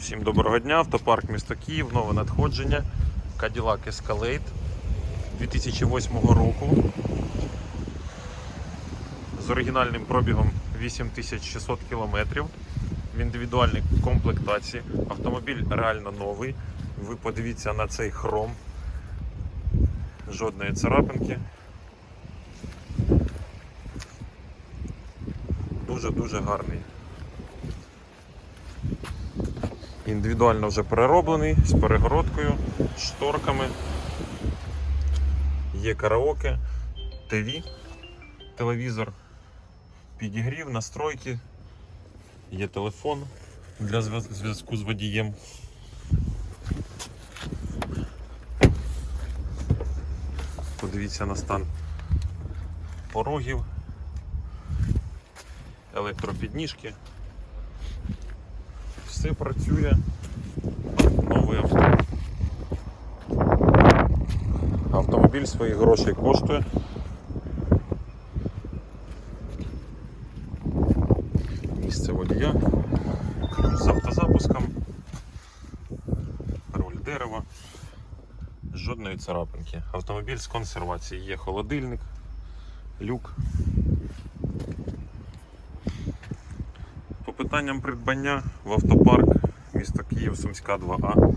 Всім доброго дня, автопарк місто Київ, нове надходження. Cadillac Escalade 2008 року. З оригінальним пробігом 8600 км. В індивідуальній комплектації. Автомобіль реально новий. Ви подивіться на цей хром. Жодної царапинки. Дуже-дуже гарний. Індивідуально вже перероблений з перегородкою, шторками. Є караоке, ТВ, телевізор, підігрів, настройки, є телефон для зв'язку з водієм. Подивіться на стан порогів, електропідніжки. Все працює. Новий авто. Автомобіль своїх грошей коштує. Місце водія. З автозапуском. Руль дерева. Жодної царапинки. Автомобіль з консервації. Є холодильник, люк. питанням придбання в автопарк міста Київ, Сумська 2А.